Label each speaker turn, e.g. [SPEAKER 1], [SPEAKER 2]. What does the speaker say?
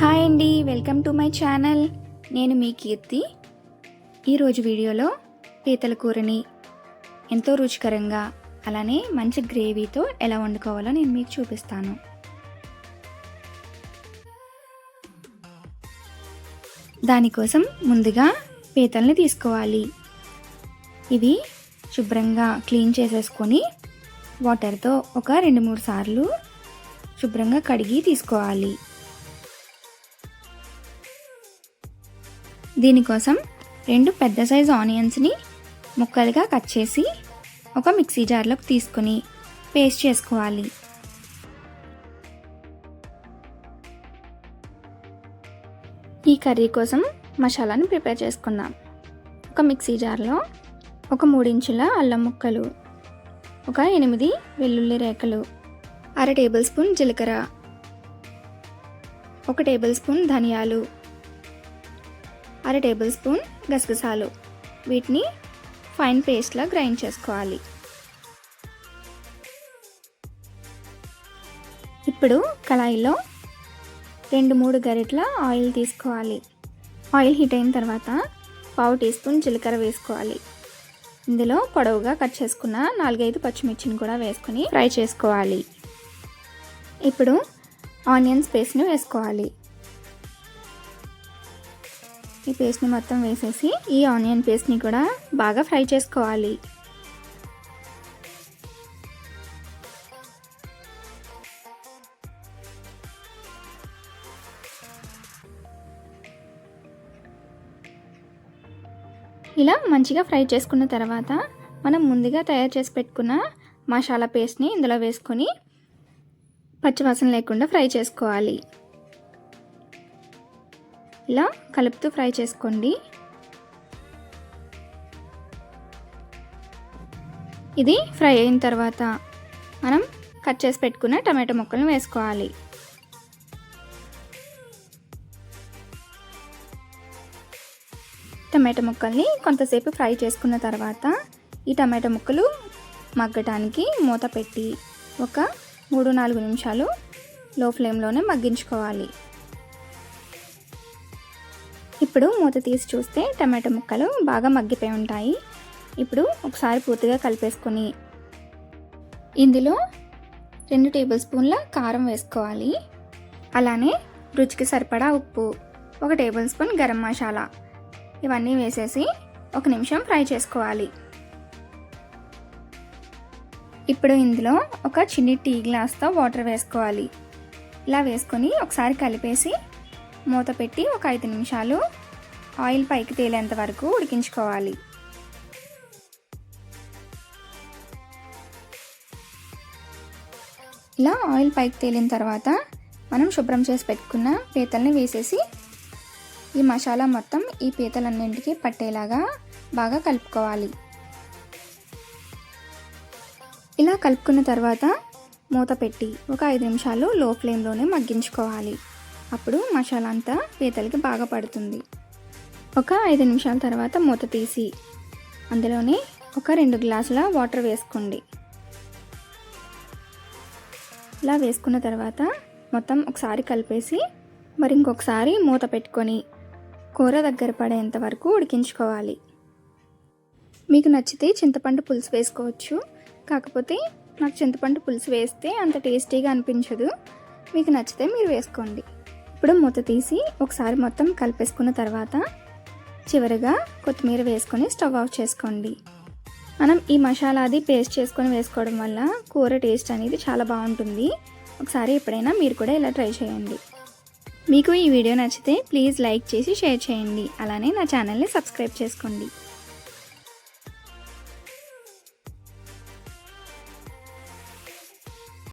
[SPEAKER 1] Hi అండి welcome to my channel. నేను మీ కీర్తి. ఈరోజు వీడియోలో పీతల కూరని ఎంతో రుచికరంగా అలానే మంచి గ్రేవీతో ఎలా వండుకోవాలో నేను మీకు చూపిస్తాను. దానికోసం ముందుగా పీతల్ని తీసుకోవాలి. ఇవి శుభ్రంగా క్లీన్ చేసేసుకొని వాటర్తో ఒక రెండు మూడు సార్లు శుభ్రంగా కడిగి తీసుకోవాలి. దీనికోసం రెండు పెద్ద సైజు ఆనియన్స్ని ముక్కలుగా కట్ చేసి ఒక మిక్సీ జార్లోకి తీసుకొని పేస్ట్ చేసుకోవాలి. ఈ కర్రీ కోసం మసాలాను ప్రిపేర్ చేసుకుందాం. ఒక మిక్సీ జార్లో ఒక మూడించుల అల్లం ముక్కలు ఒక ఎనిమిది వెల్లుల్లి రేఖలు అర టేబుల్ స్పూన్ జీలకర్ర ఒక టేబుల్ స్పూన్ ధనియాలు అర టేబుల్ స్పూన్ గసగసాలు. వీటిని ఫైన్ పేస్ట్లా గ్రైండ్ చేసుకోవాలి. ఇప్పుడు కళాయిలో రెండు మూడు గరిటల ఆయిల్ తీసుకోవాలి. ఆయిల్ హీట్ అయిన తర్వాత పావు టీ స్పూన్ జీలకర్ర వేసుకోవాలి. ఇందులో పొడవుగా కట్ చేసుకున్న నాలుగైదు పచ్చిమిర్చిని కూడా వేసుకొని ఫ్రై చేసుకోవాలి. ఇప్పుడు ఆనియన్స్ పేస్ట్ని వేసుకోవాలి. ఈ పేస్ట్ని మొత్తం వేసేసి ఈ ఆనియన్ పేస్ట్ని కూడా బాగా ఫ్రై చేసుకోవాలి. ఇలా మంచిగా ఫ్రై చేసుకున్న తర్వాత మనం ముందుగా తయారు చేసి పెట్టుకున్న మసాలా పేస్ట్ని ఇందులో వేసుకొని పచ్చివాసన లేకుండా ఫ్రై చేసుకోవాలి. ఇలా కలుపుతూ ఫ్రై చేసుకోండి. ఇది ఫ్రై అయిన తర్వాత మనం కట్ చేసి పెట్టుకున్న టమాటో ముక్కలను వేసుకోవాలి. టమాటో ముక్కల్ని కొంతసేపు ఫ్రై చేసుకున్న తర్వాత ఈ టమాటో ముక్కలు మగ్గటానికి మూత పెట్టి ఒక మూడు నాలుగు నిమిషాలు లో ఫ్లేమ్లోనే మగ్గించుకోవాలి. ఇప్పుడు మూత తీసి చూస్తే టమాటో ముక్కలు బాగా మగ్గిపోయి ఉంటాయి. ఇప్పుడు ఒకసారి పూర్తిగా కలిపేసుకొని ఇందులో రెండు టేబుల్ స్పూన్ల కారం వేసుకోవాలి. అలానే రుచికి సరిపడా ఉప్పు ఒక టేబుల్ స్పూన్ గరం మసాలా ఇవన్నీ వేసేసి ఒక నిమిషం ఫ్రై చేసుకోవాలి. ఇప్పుడు ఇందులో ఒక చిన్ని టీ గ్లాస్తో వాటర్ వేసుకోవాలి. ఇలా వేసుకొని ఒకసారి కలిపేసి మూత పెట్టి ఒక ఐదు నిమిషాలు ఆయిల్ పైకి తేలేంత వరకు ఉడికించుకోవాలి. ఇలా ఆయిల్ పైకి తేలిన తర్వాత మనం శుభ్రం చేసి పెట్టుకున్న పీతల్ని వేసేసి ఈ మసాలా మొత్తం ఈ పీతలన్నింటికి పట్టేలాగా బాగా కలుపుకోవాలి. ఇలా కలుపుకున్న తర్వాత మూత పెట్టి ఒక ఐదు నిమిషాలు లో ఫ్లేమ్లోనే మగ్గించుకోవాలి. అప్పుడు మసాలా అంతా పీతలకి బాగా పడుతుంది. ఒక ఐదు నిమిషాల తర్వాత మూత తీసి అందులోనే ఒక రెండు గ్లాసుల వాటర్ వేసుకోండి. ఇలా వేసుకున్న తర్వాత మొత్తం ఒకసారి కలిపేసి మరి ఇంకొకసారి మూత పెట్టుకొని కూర దగ్గర పడేంత వరకు ఉడికించుకోవాలి. మీకు నచ్చితే చింతపండు పులుసు వేసుకోవచ్చు. కాకపోతే నాకు చింతపండు పులుసు వేస్తే అంత టేస్టీగా అనిపించదు. మీకు నచ్చితే మీరు వేసుకోండి. ఇప్పుడు మూత తీసి ఒకసారి మొత్తం కలిపేసుకున్న తర్వాత చివరిగా కొత్తిమీర వేసుకొని స్టవ్ ఆఫ్ చేసుకోండి. మనం ఈ మసాలా అది పేస్ట్ చేసుకొని వేసుకోవడం వల్ల కూర టేస్ట్ అనేది చాలా బాగుంటుంది. ఒకసారి ఎప్పుడైనా మీరు కూడా ఇలా ట్రై చేయండి. మీకు ఈ వీడియో నచ్చితే ప్లీజ్ లైక్ చేసి షేర్ చేయండి. అలానే నా ఛానల్ని సబ్స్క్రైబ్ చేసుకోండి.